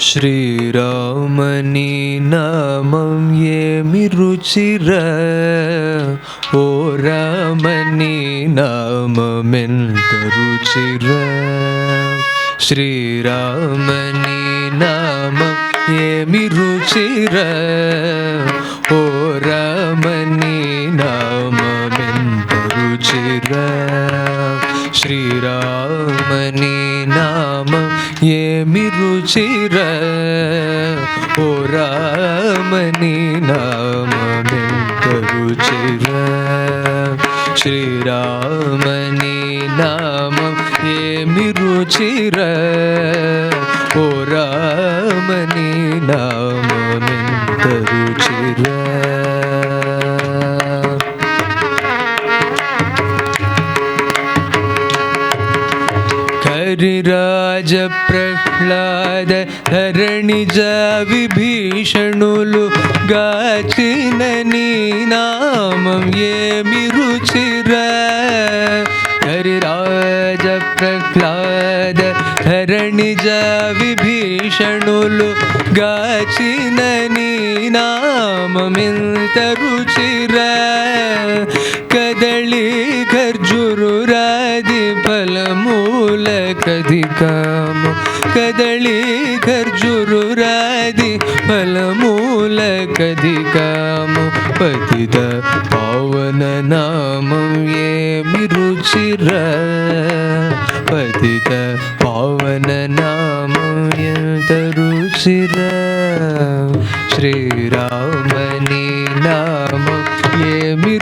శ్రీరామని నామం ఏమి రుచిర ఓ రామని నామెంత రుచిర? శ్రీరామని నామం ఏమి రుచిర ఓ రా ఏమి రుచిర ఓ రామని నామెంత రుచిర శ్రీరామని నామం ఏమి రుచిర ఓ రామని నామెంత రుచిర కరిరాజ ప్రహ్లాద ధరణిజ విభీషణులు గాచిన నీ నామం ఏమి రుచిర హరిరాజ ప్రహ్లాద ధరణిజ విభీషణులు గాచిన నీ నామమింత రుచిర? కదళి ఖర్జురు రాది ఫలమూల కధికామ కదళి ఖర్జురు రాది ఫలమూల కధికామ పతిత పావన నామం ఏమి రుచిర పతిత పావన నామం ఎంత రుచిర శ్రీరామని నామం ఏమి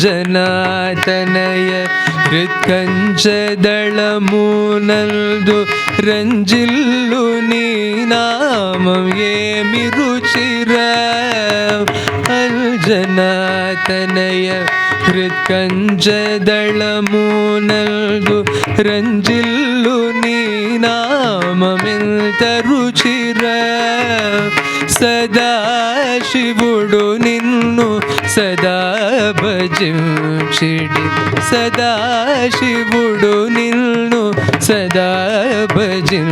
అంజనాతనయ హృత్కంచదళమునందు రంజిల్లు నీ నామం ఏమి రుచిర? అంజనాతనయ హృత్కంచదళమునందు రంజిల్లు నీ నామమెంత రుచిర? सदा शिबुडो निल् नु सदा भजं चिडी सदा शिबुडो निल् नु सदा भजं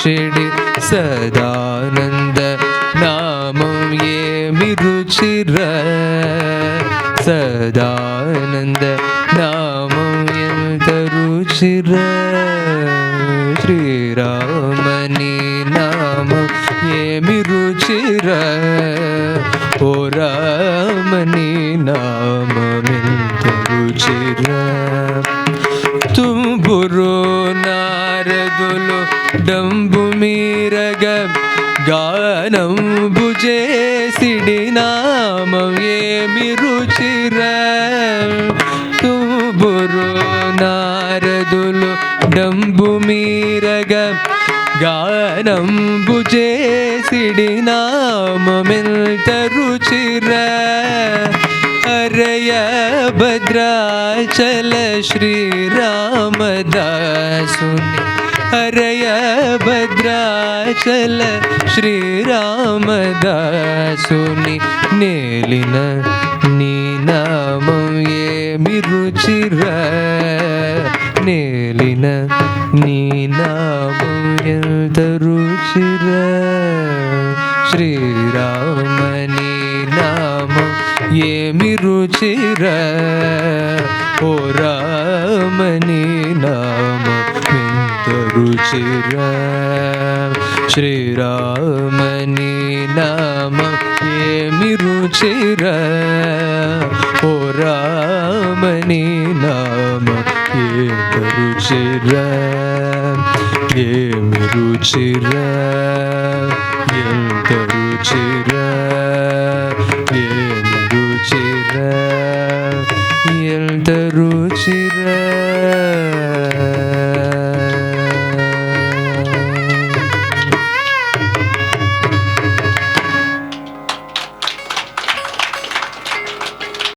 चिडी सदानन्द नमो ये मिरुचि र सदानन्द नमो यं करुचि శిర ఓ రామని నామెంత రుచిర తుంబురు నారదులు డంబు మీరగ గానం భుజేసిడి నామం ఏమి రుచిర తుంబురు నారదులు డంబు మీరగ గానం భుజే నామెంత రుచిర? అరయ భద్రాచల శ్రీరామదాసుని. హరయ భద్రాచల శ్రీరామదాసుని నేలిన నీ నామం ఏమి రుచిర? నేలిన నీ నామం ఎంత రుచిర? శ్రీరామని నామం ఏమి రుచిర ఓ రామని నామం ఎంత రుచిర శ్రీరామని నామం ఏమి రుచిర ఓ రామని నామం ఎంత రుచిర ఏమి రుచిర ఎంత రుచిర